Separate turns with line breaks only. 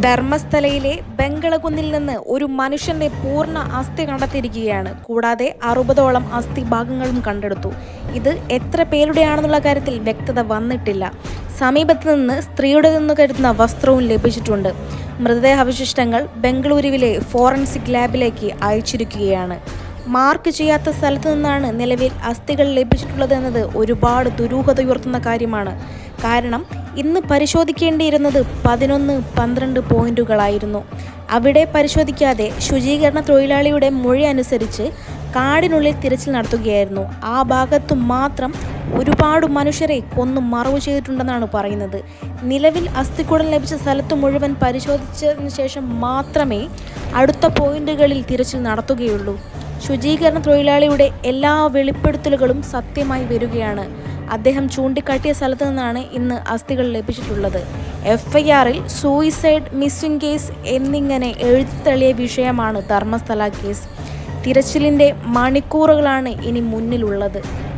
ധർമ്മസ്ഥലയിലെ ബംഗളകുന്നിൽ നിന്ന് ഒരു മനുഷ്യന്റെ പൂർണ അസ്ഥി കണ്ടെത്തിയിരിക്കുകയാണ്. കൂടാതെ അറുപതോളം അസ്ഥി ഭാഗങ്ങളും കണ്ടെടുത്തു. ഇത് എത്ര പേരുടെയാണെന്നുള്ള കാര്യത്തിൽ വ്യക്തത വന്നിട്ടില്ല. സമീപത്ത് നിന്ന് സ്ത്രീയുടെ നിന്ന് കരുതുന്ന വസ്ത്രവും ലഭിച്ചിട്ടുണ്ട്. മൃതദേഹാവശിഷ്ടങ്ങൾ ബംഗളൂരുവിലെ ഫോറൻസിക് ലാബിലേക്ക് അയച്ചിരിക്കുകയാണ്. മാർക്ക് ചെയ്യാത്ത സ്ഥലത്തു നിന്നാണ് നിലവിൽ അസ്ഥികൾ ലഭിച്ചിട്ടുള്ളതെന്നത് ഒരുപാട് ദുരൂഹത ഉയർത്തുന്ന കാര്യമാണ്. കാരണം ഇന്ന് പരിശോധിക്കേണ്ടിയിരുന്നത് പതിനൊന്ന് പന്ത്രണ്ട് പോയിന്റുകളായിരുന്നു. അവിടെ പരിശോധിക്കാതെ ശുചീകരണ തൊഴിലാളിയുടെ മൊഴി അനുസരിച്ച് കാടിനുള്ളിൽ തിരച്ചിൽ നടത്തുകയായിരുന്നു. ആ ഭാഗത്തു മാത്രം ഒരുപാട് മനുഷ്യരെ കൊന്നു മറവ് ചെയ്തിട്ടുണ്ടെന്നാണ് പറയുന്നത്. നിലവിൽ അസ്ഥിക്കൂടം ലഭിച്ച സ്ഥലത്ത് മുഴുവൻ പരിശോധിച്ചതിന് ശേഷം മാത്രമേ അടുത്ത പോയിന്റുകളിൽ തിരച്ചിൽ നടത്തുകയുള്ളൂ. ശുചീകരണ തൊഴിലാളിയുടെ എല്ലാ വെളിപ്പെടുത്തലുകളും സത്യമായി വരികയാണ്. അദ്ദേഹം ചൂണ്ടിക്കാട്ടിയ സ്ഥലത്ത് നിന്നാണ് ഇന്ന് അസ്ഥികൾ ലഭിച്ചിട്ടുള്ളത്. എഫ്ഐആറിൽ സൂയിസൈഡ് മിസ്സിംഗ് കേസ് എന്നിങ്ങനെ എഴുതിത്തള്ളിയ വിഷയമാണ് ധർമ്മസ്ഥല കേസ്. തിരച്ചിലിന്റെ മണിക്കൂറുകളാണ് ഇനി മുന്നിലുള്ളത്.